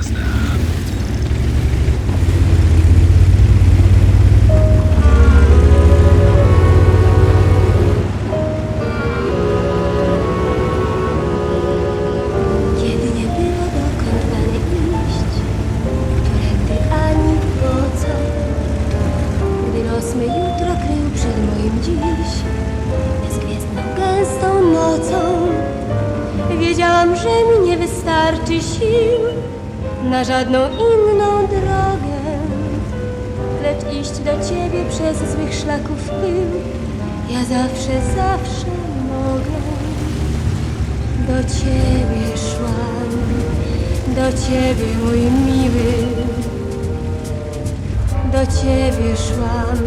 jazda. Kiedy nie było dokąd dalej ani po co, gdy los my przed moim dziś, gęstą nocą, wiedziałam, że mi nie wystarczy sił, na żadną inną drogę, lecz iść do ciebie przez złych szlaków pył, ja zawsze, zawsze mogę. Do ciebie szłam, do ciebie mój miły, do ciebie szłam,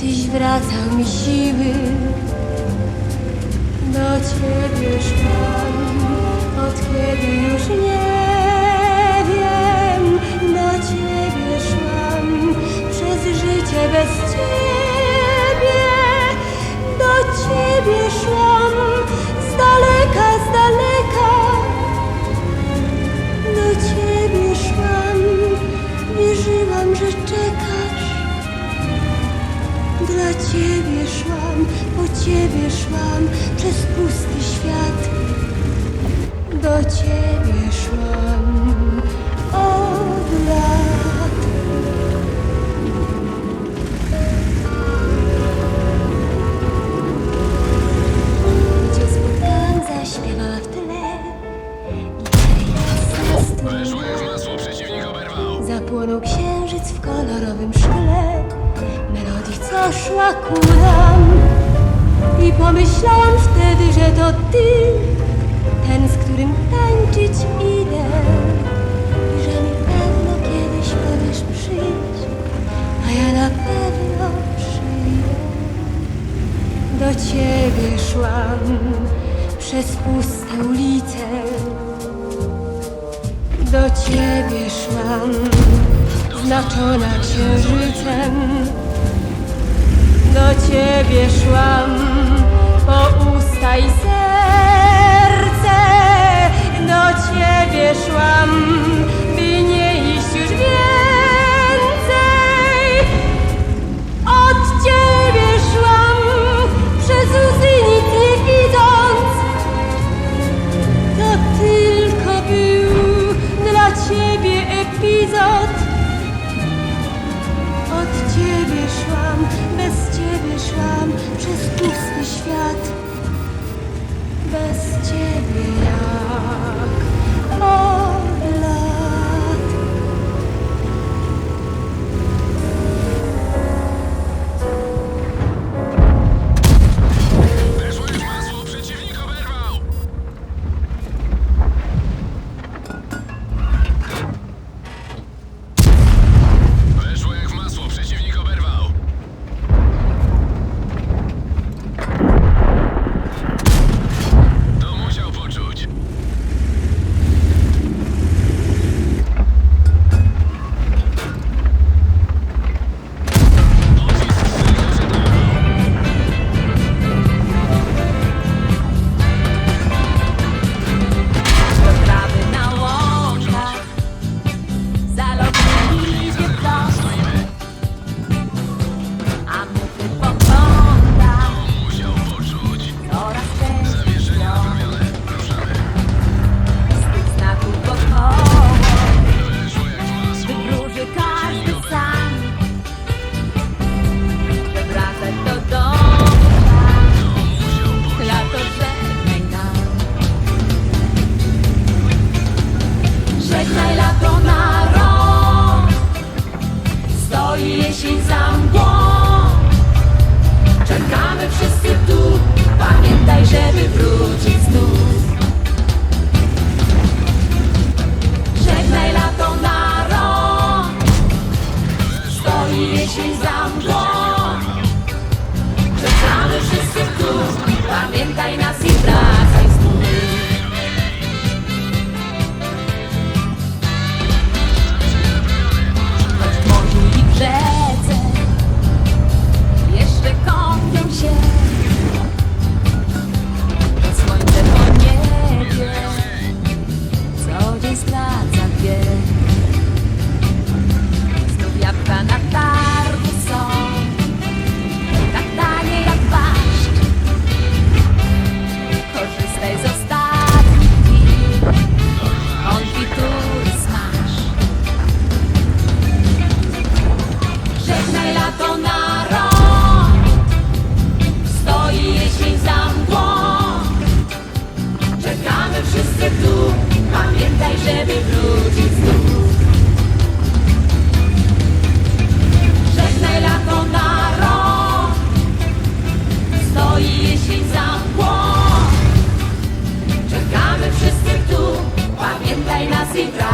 tyś wracał mi siły. Do ciebie szłam, od kiedy już nie bez ciebie. Do ciebie szłam, z daleka, z daleka. Do ciebie szłam, wierzyłam, że czekasz. Dla ciebie szłam, po ciebie szłam przez pusty Zapłonął księżyc w kolorowym szkle. Melodii, co szła ku nam I pomyślałam wtedy, że to ty. Ten, z którym tańczyć idę znaczona księżycem. Do ciebie szłam, po usta i serce. Do ciebie szłam, bije się za mgłą. Przed wszyscy tu, pamiętaj si tratta.